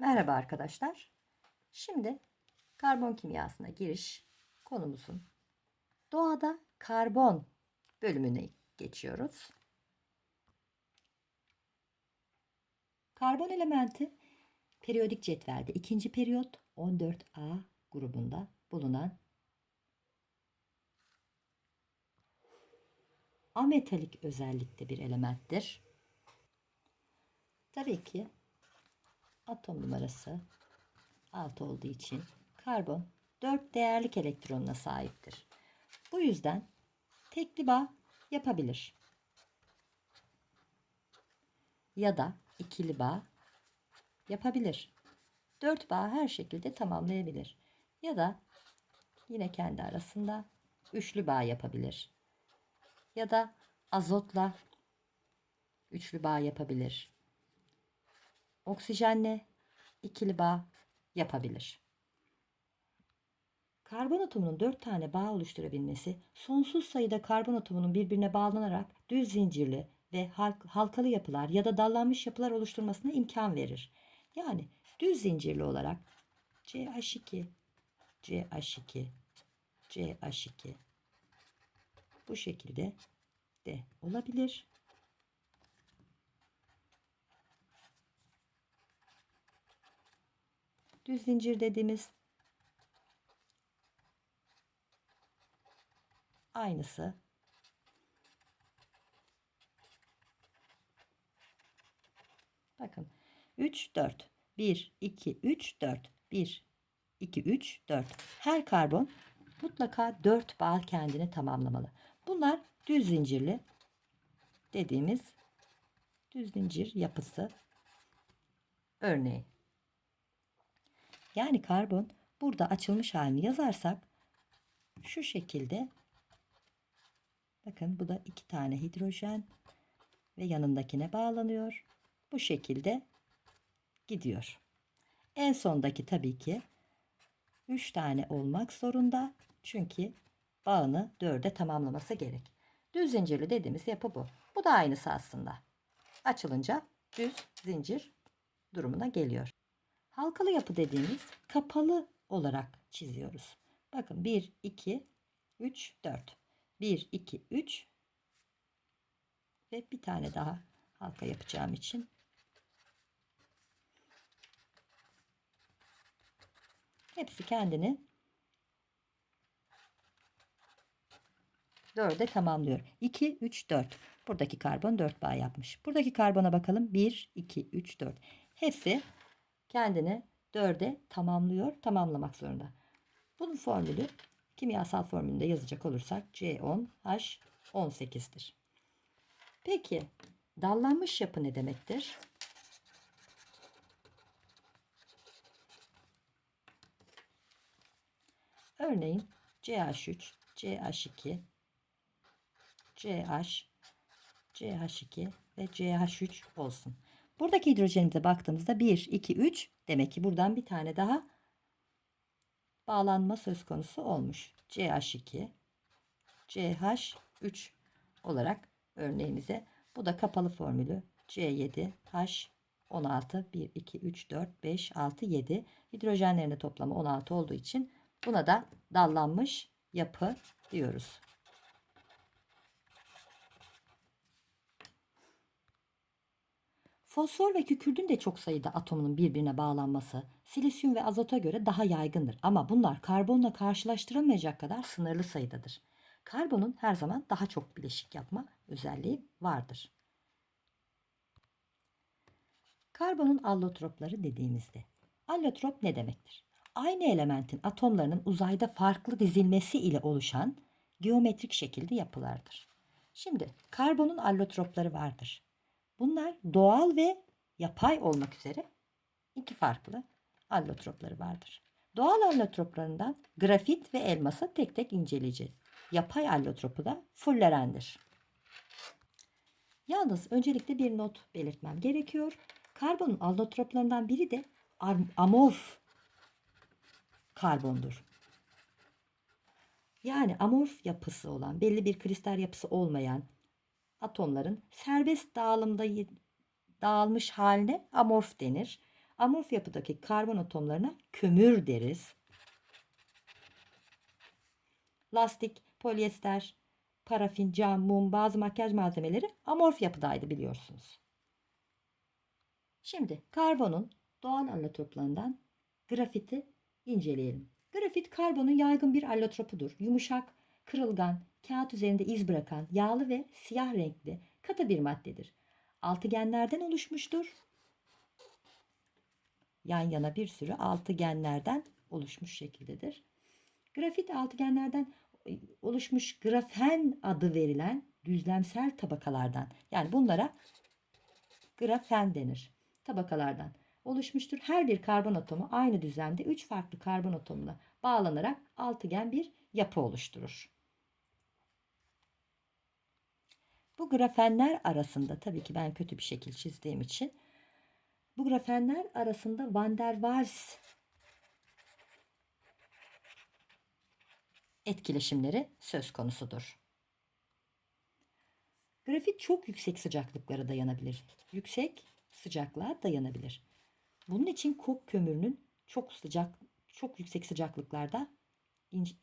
Merhaba arkadaşlar. Şimdi karbon kimyasına giriş konumuzun doğada karbon bölümüne geçiyoruz. Karbon elementi periyodik cetvelde ikinci periyot 14A grubunda bulunan ametalik özellikte bir elementtir. Tabii ki atom numarası 6 olduğu için karbon 4 değerlik elektronuna sahiptir. Bu yüzden tekli bağ yapabilir. Ya da ikili bağ yapabilir. 4 bağ her şekilde tamamlayabilir. Ya da yine kendi arasında üçlü bağ yapabilir. Ya da azotla üçlü bağ yapabilir oksijenle ikili bağ yapabilir. Karbon atomunun 4 tane bağ oluşturabilmesi sonsuz sayıda karbon atomunun birbirine bağlanarak düz zincirli ve halkalı yapılar ya da dallanmış yapılar oluşturmasına imkan verir. Yani düz zincirli olarak CH2, CH2, CH2 bu şekilde de olabilir. Düz zincir dediğimiz aynısı. Bakın 3 4 1 2 3 4 1 2 3 4 her karbon mutlaka 4 bağ kendini tamamlamalı. Bunlar düz zincirli dediğimiz düz zincir yapısı örneği. Yani karbon burada açılmış halini yazarsak şu şekilde bakın bu da iki tane hidrojen ve yanındakine bağlanıyor. Bu şekilde gidiyor. En sondaki tabii ki 3 tane olmak zorunda. Çünkü bağını 4'e tamamlaması gerek. Düz zincirli dediğimiz yapı bu. Bu da aynısı aslında. Açılınca düz zincir durumuna geliyor. Halkalı yapı dediğimiz kapalı olarak çiziyoruz. Bakın 1, 2, 3, 4. 1, 2, 3 ve bir tane daha halka yapacağım için hepsi kendini dörde tamamlıyor. 2, 3, 4. Buradaki karbon 4 bağ yapmış. Buradaki karbona bakalım. 1, 2, 3, 4. Hepsi kendini dörde tamamlıyor, tamamlamak zorunda. Bunun formülü kimyasal formülünde yazacak olursak C10H18'dir. Peki dallanmış yapı ne demektir? Örneğin CH3, CH2, CH, CH2 ve CH3 olsun. Buradaki hidrojenimize baktığımızda 1, 2, 3 demek ki buradan bir tane daha bağlanma söz konusu olmuş. CH2, CH3 olarak örneğimize bu da kapalı formülü C7, H16, 1, 2, 3, 4, 5, 6, 7 hidrojenlerinin toplamı 16 olduğu için buna da dallanmış yapı diyoruz. Fosfor ve kükürdün de çok sayıda atomunun birbirine bağlanması silisyum ve azota göre daha yaygındır. Ama bunlar karbonla karşılaştırılmayacak kadar sınırlı sayıdadır. Karbonun her zaman daha çok bileşik yapma özelliği vardır. Karbonun allotropları dediğimizde allotrop ne demektir? Aynı elementin atomlarının uzayda farklı dizilmesi ile oluşan geometrik şekilde yapılardır. Şimdi karbonun allotropları vardır. Bunlar doğal ve yapay olmak üzere iki farklı allotropları vardır. Doğal allotroplarından grafit ve elması tek tek inceleyeceğiz. Yapay allotropu da fullerendir. Yalnız öncelikle bir not belirtmem gerekiyor. Karbonun allotroplarından biri de amorf karbondur. Yani amorf yapısı olan, belli bir kristal yapısı olmayan atomların serbest dağılımda dağılmış haline amorf denir. Amorf yapıdaki karbon atomlarına kömür deriz. Lastik, polyester, parafin, cam, mum, bazı makyaj malzemeleri amorf yapıdaydı biliyorsunuz. Şimdi karbonun doğal allotroplarından grafiti inceleyelim. Grafit karbonun yaygın bir allotropudur. Yumuşak, kırılgan, kağıt üzerinde iz bırakan, yağlı ve siyah renkli katı bir maddedir. Altıgenlerden oluşmuştur. Yan yana bir sürü altıgenlerden oluşmuş şekildedir. Grafit altıgenlerden e, oluşmuş grafen adı verilen düzlemsel tabakalardan yani bunlara grafen denir. Tabakalardan oluşmuştur. Her bir karbon atomu aynı düzlemde 3 farklı karbon atomuna bağlanarak altıgen bir yapı oluşturur. Bu grafenler arasında tabii ki ben kötü bir şekil çizdiğim için bu grafenler arasında Van der Waals etkileşimleri söz konusudur. Grafit çok yüksek sıcaklıklara dayanabilir. Yüksek sıcaklığa dayanabilir. Bunun için kok kömürünün çok sıcak, çok yüksek sıcaklıklarda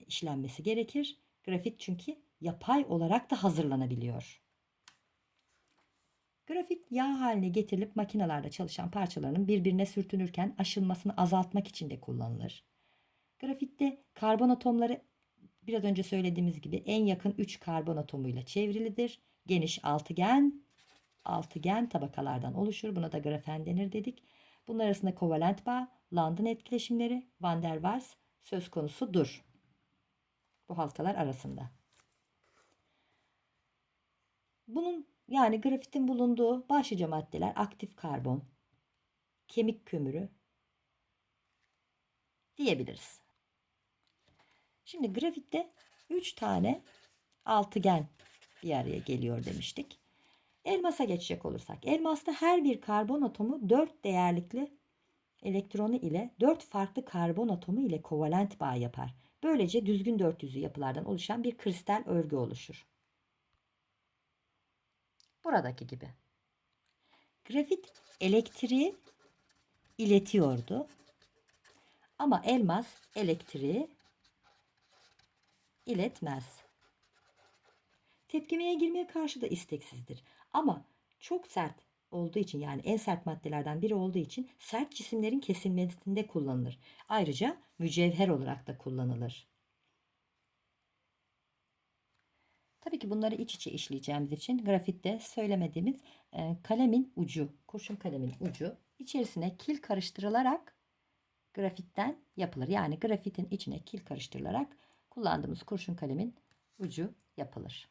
işlenmesi gerekir. Grafit çünkü yapay olarak da hazırlanabiliyor. Grafit yağ haline getirilip makinalarda çalışan parçalarının birbirine sürtünürken aşınmasını azaltmak için de kullanılır. Grafitte karbon atomları biraz önce söylediğimiz gibi en yakın 3 karbon atomuyla çevrilidir. Geniş altıgen, altıgen tabakalardan oluşur. Buna da grafen denir dedik. Bunlar arasında kovalent bağ, London etkileşimleri, Van der Waals söz konusudur. Bu halkalar arasında. Bunun yani grafitin bulunduğu başlıca maddeler aktif karbon, kemik kömürü diyebiliriz. Şimdi grafitte 3 tane altıgen bir araya geliyor demiştik. Elmasa geçecek olursak. Elmasta her bir karbon atomu 4 değerlikli elektronu ile 4 farklı karbon atomu ile kovalent bağ yapar. Böylece düzgün dört yüzlü yapılardan oluşan bir kristal örgü oluşur. Buradaki gibi. Grafit elektriği iletiyordu. Ama elmas elektriği iletmez. Tepkimeye girmeye karşı da isteksizdir. Ama çok sert olduğu için yani en sert maddelerden biri olduğu için sert cisimlerin kesilmesinde kullanılır. Ayrıca mücevher olarak da kullanılır. Tabii ki bunları iç içe işleyeceğimiz için grafitte söylemediğimiz e, kalemin ucu, kurşun kalemin ucu içerisine kil karıştırılarak grafitten yapılır. Yani grafitin içine kil karıştırılarak kullandığımız kurşun kalemin ucu yapılır.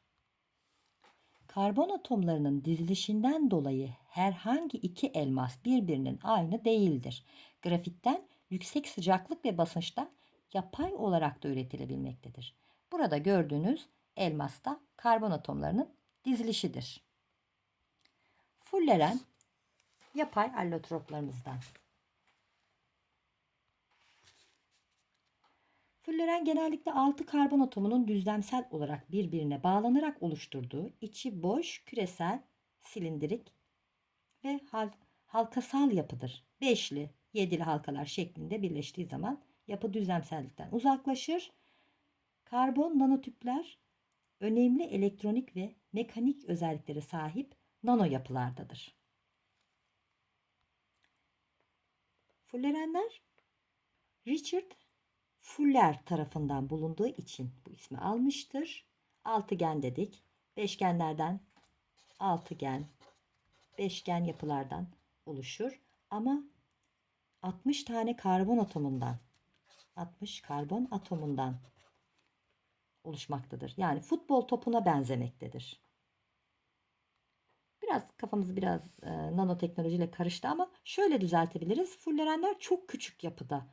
Karbon atomlarının dizilişinden dolayı herhangi iki elmas birbirinin aynı değildir. Grafitten yüksek sıcaklık ve basınçta yapay olarak da üretilebilmektedir. Burada gördüğünüz elmasta karbon atomlarının dizilişidir. Fulleren yapay allotroplarımızdan. Fulleren genellikle 6 karbon atomunun düzlemsel olarak birbirine bağlanarak oluşturduğu içi boş küresel silindirik ve hal halkasal yapıdır. Beşli, yedili halkalar şeklinde birleştiği zaman yapı düzlemsellikten uzaklaşır. Karbon nanotüpler önemli elektronik ve mekanik özelliklere sahip nano yapılardadır. Fullerenler Richard Fuller tarafından bulunduğu için bu ismi almıştır. Altıgen dedik. Beşgenlerden altıgen, beşgen yapılardan oluşur. Ama 60 tane karbon atomundan 60 karbon atomundan oluşmaktadır. Yani futbol topuna benzemektedir. Biraz kafamız biraz e, nanoteknolojiyle karıştı ama şöyle düzeltebiliriz. Fullerenler çok küçük yapıda,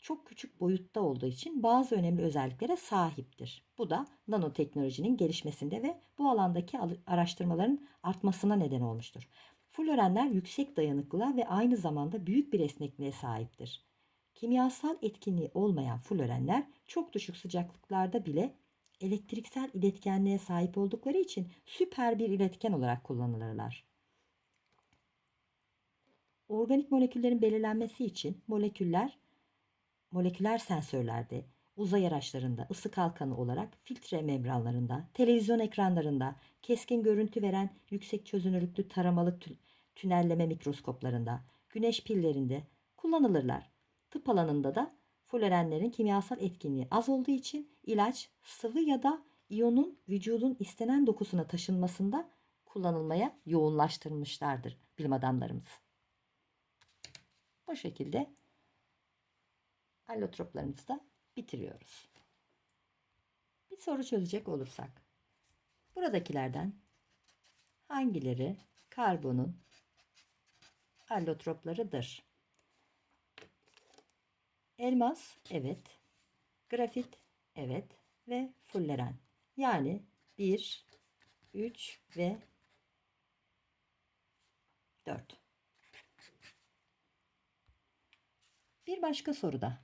çok küçük boyutta olduğu için bazı önemli özelliklere sahiptir. Bu da nanoteknolojinin gelişmesinde ve bu alandaki araştırmaların artmasına neden olmuştur. Fullerenler yüksek dayanıklılığa ve aynı zamanda büyük bir esnekliğe sahiptir. Kimyasal etkinliği olmayan fullerenler çok düşük sıcaklıklarda bile elektriksel iletkenliğe sahip oldukları için süper bir iletken olarak kullanılırlar. Organik moleküllerin belirlenmesi için moleküller moleküler sensörlerde, uzay araçlarında, ısı kalkanı olarak filtre membranlarında, televizyon ekranlarında, keskin görüntü veren yüksek çözünürlüklü taramalı tü- tünelleme mikroskoplarında, güneş pillerinde kullanılırlar. Tıp alanında da florenlerin kimyasal etkinliği az olduğu için ilaç, sıvı ya da iyonun vücudun istenen dokusuna taşınmasında kullanılmaya yoğunlaştırmışlardır bilim adamlarımız. Bu şekilde allotroplarımızı da bitiriyoruz. Bir soru çözecek olursak. Buradakilerden hangileri karbonun allotroplarıdır? Elmas, evet. Grafit, evet. Ve fulleren. Yani 1, 3 ve 4. Bir başka soruda.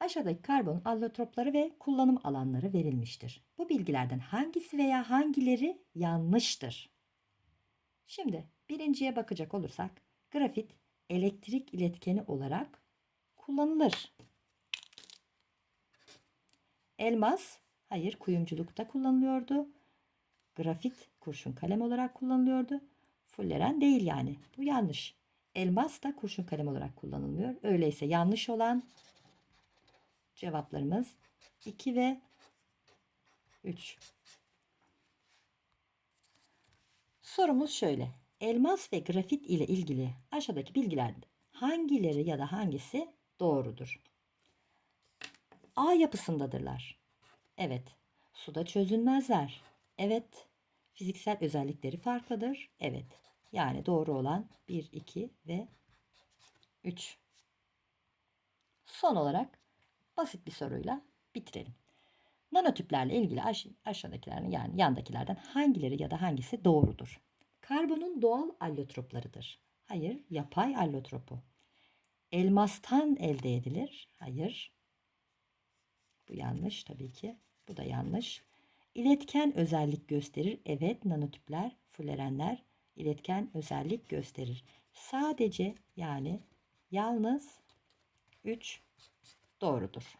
Aşağıdaki karbon allotropları ve kullanım alanları verilmiştir. Bu bilgilerden hangisi veya hangileri yanlıştır? Şimdi birinciye bakacak olursak grafit elektrik iletkeni olarak kullanılır. Elmas hayır kuyumculukta kullanılıyordu. Grafit kurşun kalem olarak kullanılıyordu. Fulleren değil yani. Bu yanlış. Elmas da kurşun kalem olarak kullanılmıyor. Öyleyse yanlış olan cevaplarımız 2 ve 3. Sorumuz şöyle. Elmas ve grafit ile ilgili aşağıdaki bilgilerden hangileri ya da hangisi doğrudur? A yapısındadırlar. Evet. Suda çözünmezler. Evet. Fiziksel özellikleri farklıdır. Evet. Yani doğru olan 1, 2 ve 3. Son olarak basit bir soruyla bitirelim. Nanotüplerle ilgili aş- aşağıdakilerin yani yandakilerden hangileri ya da hangisi doğrudur? Karbonun doğal allotroplarıdır. Hayır, yapay allotropu. Elmastan elde edilir. Hayır. Bu yanlış tabii ki. Bu da yanlış. İletken özellik gösterir. Evet, nanotüpler, florenler iletken özellik gösterir. Sadece yani yalnız 3 doğrudur.